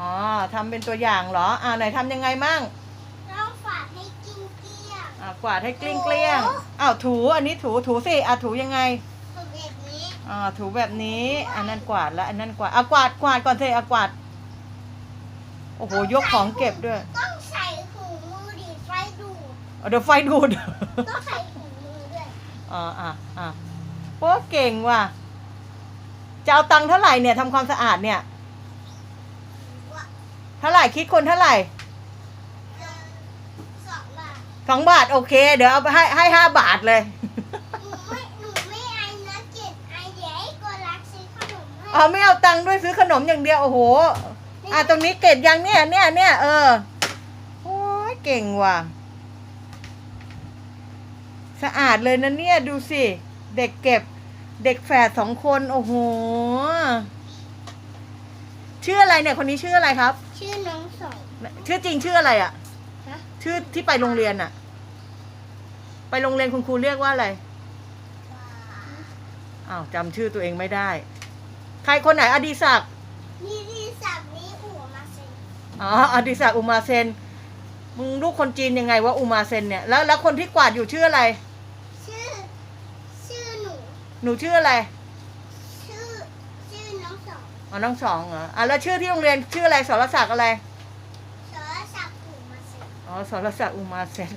อ๋อทำเป็นตัวอย่างเหรอ อ่าไหนทำยังไงมั่งต้องฝาดให้กินเกลี้ยง อ่ากวาดให้เกลี้ยงเกลี้ยงอ้าวถูอันนี้ถูถูสิอะถูยังไงถูแบบนี้อ่าถูแบบนี้ อันนั้นกวาดแล้วอันนั้นกวาดอะกวาดกวาดก่อนสิอะกวาด โอ้โหยกของเก็บด้วยต้องใส่ถุงมือดีดไฟดูดเอาเดี๋ยวไฟดูด ต้องใส่ถุงมือด้วยอ่าอะอะโอ้เก่งว่ะ จะเอาตังค์เท่าไหร่เนี่ยทำความสะอาดเนี่ยว่า เท่าไหร่คิดคนเท่าไหร่สองบาทสองบาทโอเค เดี๋ยวเอาไปให้ให้ห้าบาทเลย หนูไม่หนูไม่ไอนะเจ็ดไอเดี๋ยวให้โกรักซื้อขนมให้เอาไม่เอาตังค์ด้วยซื้อขนมอย่างเดียวโอ้โห อะตรงนี้เก็บยังเนี่ยเนี่ยเนี่ยเออโอ้ยเก่งว่ะ สะอาดเลยนะเนี่ยดูสิ เด็กเก็บ เด็กแฝดสองคน โอ้โห ชื่ออะไรเนี่ยคนนี้ชื่ออะไรครับ ชื่อน้องสองชื่อจริงชื่ออะไรอะ่ะฮะชื่อที่ไปโรงเรียนอะ่ะไปโรงเรียนคุณครูเรียกว่าอะไรอ้าวจำชื่อตัวเองไม่ได้ ใครคนไหนอดีศักดิ์นี่ที่สับนี้อู่มาสิอ๋ออดิศักดิ์อุมาเซนมึงลูกคนจีนยังไงว่าอุมาเซนเนี่ยแล้วแล้วคนที่กวาดอยู่ชื่ออะไร ชื่อ ชื่อหนู หนูชื่ออะไรชื่อชื่อน้อง สองอ๋อน้องสองเหรออะแล้วชื่อที่โรงเรียนชื่ออะไรสรศักดิ์อะไร สรศักดิ์อู่มาสิอ๋อสรศักดิ์อุมาเซน